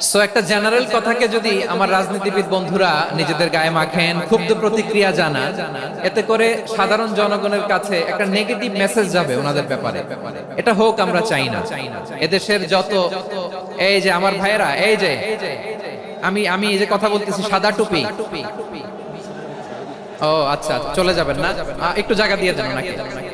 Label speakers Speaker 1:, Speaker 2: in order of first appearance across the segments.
Speaker 1: So একটা general কথাকে যদি আমার রাজনীতিবিদ বন্ধুরা নিজেদের গায়ে মাখেন ক্ষুব্ধ প্রতিক্রিয়া জানা। এতে করে সাধারণ জনগণের কাছে একটা নেগেটিভ মেসেজ যাবে ওনাদের ব্যাপারে। এটা হোক, আমরা চাই না। এদেশের যত, এই যে আমার ভাইয়েরা, এই যে, আমি আমি এই যে কথা বলতেছি, সাদা টুপি। ও আচ্ছা চলে যাবেন না? একটু জায়গা দিয়ে দেন নাকি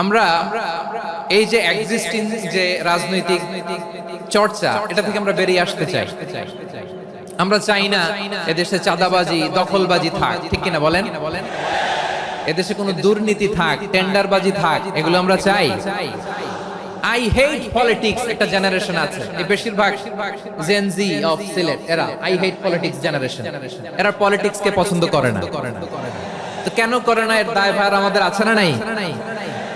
Speaker 1: আমরা এই যে এক্সিস্টিং যে রাজনৈতিক চর্চা, এটা থেকে আমরা বেরিয়ে আসতে চাই। আমরা চাই না এদেশে চাঁদাবাজি, দখলবাজি থাক, ঠিক কিনা বলেন? এদেশে কোনো দুর্নীতি থাক, টেন্ডারবাজি থাক, এগুলো আমরা চাই। আই হেট পলিটিক্স একটা জেনারেশন আছে। এই বেশিরভাগ জেন জি অফ সিলেট এরা আই হেট পলিটিক্স জেনারেশন এরা পলিটিক্স কে পছন্দ করে না। তো কেন করে না? এর দায়ভার আমাদের আছে না নাই?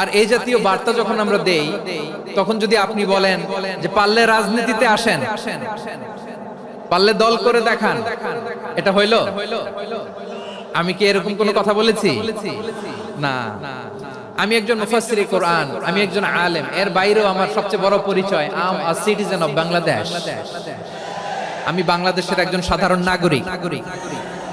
Speaker 1: আর এই জাতীয় বার্তা যখন আমরা দেই, তখন যদি আপনি বলেন যে পারলে রাজনীতিতে আসেন, পারলে দল করে দেখান, এটা হইল? আমি কি এরকম কোনো কথা বলেছি? না। আমি একজন মুফাসসিরে কোরআন, আমি একজন আলেম, এর বাইরেও আমার সবচেয়ে বড় পরিচয়, I'm a citizen of Bangladesh. আমি বাংলাদেশের একজন সাধারণ নাগরিক।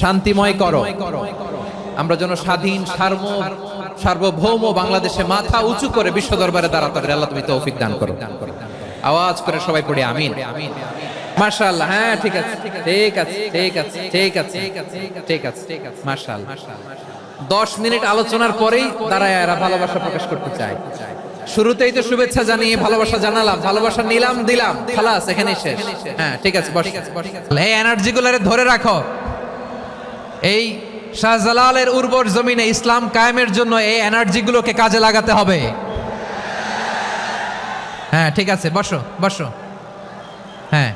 Speaker 1: শান্তিময় করো। আমরা যেন স্বাধীন সার্ম সার্বভৌম বাংলাদেশে মাথা উঁচু করে বিশ্ব দরবারে দাঁড়াতে আল্লাহ তুমি তৌফিক দান করো। আওয়াজ করে সবাই পড়ে আমিন। হ্যাঁ ঠিক আছে ঠিক আছে ঠিক আছে ঠিক আছে ঠিক আছে মাশাআল্লাহ। দশ মিনিট আলোচনার পরেই দাঁড়ায় এরা ভালোবাসা প্রকাশ করতে চায়। শুরুতেই তো শুভেচ্ছা জানিয়ে ভালোবাসা জানালাম, ভালোবাসা নিলাম, দিলাম, খালাস এখানে শেষ। হ্যাঁ ঠিক আছে এই এনার্জি গুলারে ধরে রাখো। এই শাহজালালের উর্বর জমিনে ইসলাম কায়েমের জন্য এই এনার্জিগুলোকে কাজে লাগাতে হবে। হ্যাঁ ঠিক আছে, বসো বসো। হ্যাঁ।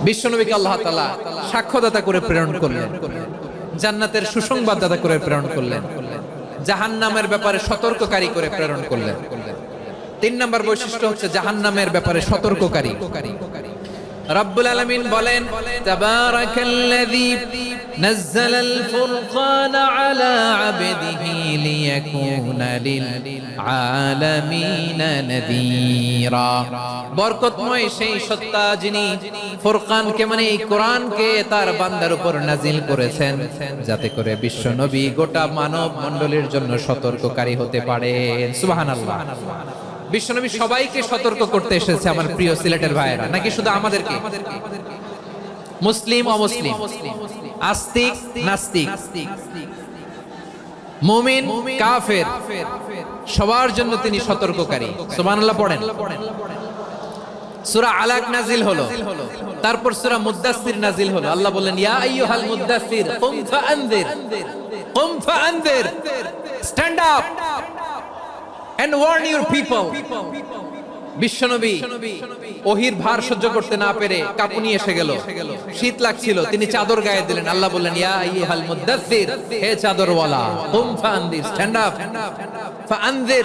Speaker 1: বিশ্বনবীকে আল্লাহ তালা সাক্ষ্যদাতা করে প্রেরণ করলেন, জান্নাতের সুসংবাদদাতা করে প্রেরণ করলেন, জাহান্নামের ব্যাপারে সতর্ককারী করে প্রেরণ করলেন। তিন নম্বর বৈশিষ্ট্য হচ্ছে জাহান্নামের ব্যাপারে সতর্ককারী। রব্বুল আলামিন বলেন নাযালাল ফুরকানা আলা আবদিহি লিয়াকুনা লিল আলামিনা বরকতময় সেই সত্তা যিনি ফুরকানকে মানে এই কোরআনকে তার বান্দার উপর নাজিল করেছেন, যাতে করে বিশ্ব নবী গোটা মানব মণ্ডলীর জন্য সতর্ককারী হতে পারেন। সুবহানাল্লাহ। বিশ্বনবী সবাইকে সতর্ক করতে এসেছে আমার প্রিয় সিলেটের ভাইয়েরা। নাকি শুধু আমাদেরকে? মুসলিম, অমুসলিম? আস্তিক, নাস্তিক? মুমিন, কাফের? সবার জন্য তিনি সতর্ককারী। সুবহানাল্লাহ পড়েন। সূরা আলাক নাজিল হলো। তারপর সূরা মুদ্দাসসির নাজিল হলো। আল্লাহ বললেন, ইয়া আইয়ুহাল মুদ্দাসসির কুম ফাআনযির কুম ফাআনযির stand up and warn your people. বিশ্বনবী, ওহির ভার সহ্য করতে না পেরে কাঁপুনি এসে গেল। শীত লাগছিল, তিনি চাদর গায়ে দিলেন। আল্লাহ বললেন, ইয়া আইয়ুহাল মুদ্দাসসির হে চাদরওয়ালা কুম ফাআনদির স্ট্যান্ড আপ ফাআনদির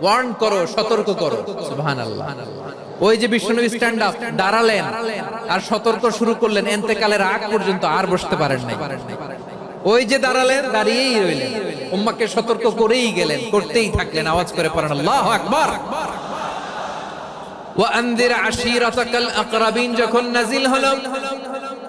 Speaker 1: ওয়ার্ন করো, সতর্ক করো। সুবহানাল্লাহ। ওই যে বিশ্বনবী স্ট্যান্ড আপ দাঁড়ালেন। আর সতর্ক শুরু করলেন। এন্তেকালের আগ পর্যন্ত আর বসতে পারেন নাই। ওই যে দাঁড়ালেন, দাঁড়িয়েই রইলেন। উম্মাকে সতর্ক করেই গেলেন, করতেই থাকলেন, আওয়াজ করে পড়েন, আল্লাহু আকবার! ওয়া আনদির আশিরাতাকাল আকরাবিন, যখন নাজিল হলো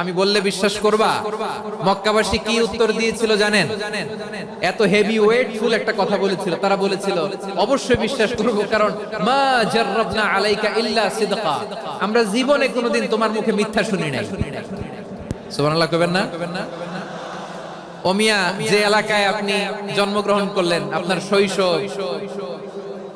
Speaker 1: আমি বললে বিশ্বাস করবা? মক্কাবাসী কি উত্তর দিয়েছিল জানেন? এত হেভি ওয়েটফুল একটা কথা বলেছিল, তারা বলেছিল, অবশ্যই বিশ্বাস করব, কারণ মা জাররাবনা আলাইকা ইল্লা সিদকা। আমরা জীবনে কোনোদিন তোমার মুখে মিথ্যা শুনি নাই। সুবহানাল্লাহ কবেন না? ওমিয়া যে এলাকায় আপনি জন্মগ্রহণ করলেন, আপনার শৈশব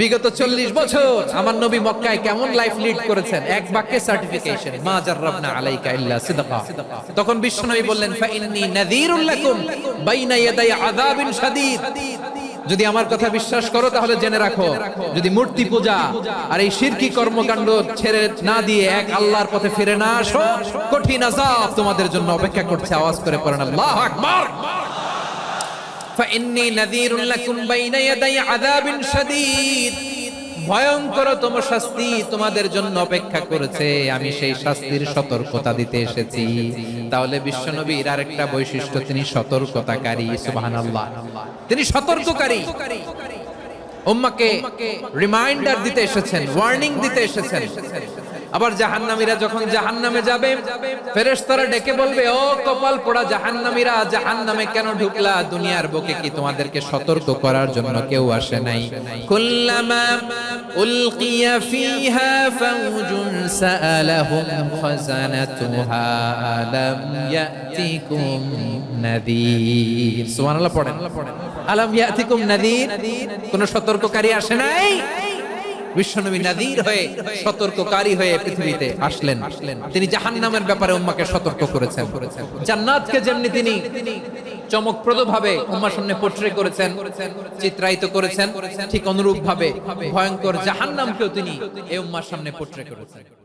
Speaker 1: বিগত চল্লিশ বছর আমার নবী মক্কায় কেমন লাইফ লিড করেছেন? এক বাক্যে সার্টিফিকেশন মা জাররাবনা আলাইকা ইল্লা সিদকা। তখন বিশ্বনবী বললেন, ফা ইন্নী নাযীরুল লাকুম বাইনা ইয়াদাই আযাবিন শাদীদ। যদি আমার কথা বিশ্বাস করো, তাহলে জেনে রাখো, যদি মূর্তি পূজা আর এই শিরকি কর্মকাণ্ড ছেড়ে না দিয়ে এক আল্লাহর পথে ফিরে না আসো, কঠিন আযাব তোমাদের জন্য অপেক্ষা করছে। আওয়াজ করে পড়েন, আল্লাহু আকবার! فإني نذير لكم بين يدي عذاب شديد ভয়ঙ্কর তম শাস্তি তোমাদের জন্য অপেক্ষা করেছে আমি সেই শাস্তির সতর্কতা দিতে এসেছি তাহলে বিশ্বনবীর আরেকটা বৈশিষ্ট্য তিনি সতর্কতাকারী সুবহানাল্লাহ তিনি সতর্ককারী উম্মাকে রিমাইন্ডার দিতে এসেছেন ওয়ার্নিং দিতে এসেছেন আবার জাহান্নামীরা যখন জাহান্নামে যাবে ফেরেশতারা ডেকে বলবে ও কপাল পোড়া জাহান্নামীরা জাহান্নামে কেন ঢুকলা? দুনিয়ার বুকে কি তোমাদেরকে সতর্ক করার জন্য কেউ আসে নাই? কুল্লামা উলকিয়া ফিহা ফাউজুন সাআলাহুম খাজানাতুহা আলাম ইয়াতিকুম নাযীর সুবহানাল্লাহ পড়েন। আলাম ইয়াতিকুম নাযীর কোন সতর্ককারী আসে নাই? বিশ্বনবী নাদির হয়ে সতর্ককারী হয়ে পৃথিবীতে আসলেন। তিনি জাহান্নামের ব্যাপারে উম্মাকে সতর্ক করেছেন। জান্নাতকে যেমনি তিনি চমকপ্রদ ভাবে উম্মার সামনে পোট্রে করেছেন, চিত্রায়িত করেছেন, ঠিক অনুরূপ ভাবে ভয়ঙ্কর জাহান্নামকেও তিনি এই উম্মার সামনে পোট্রে করেছেন।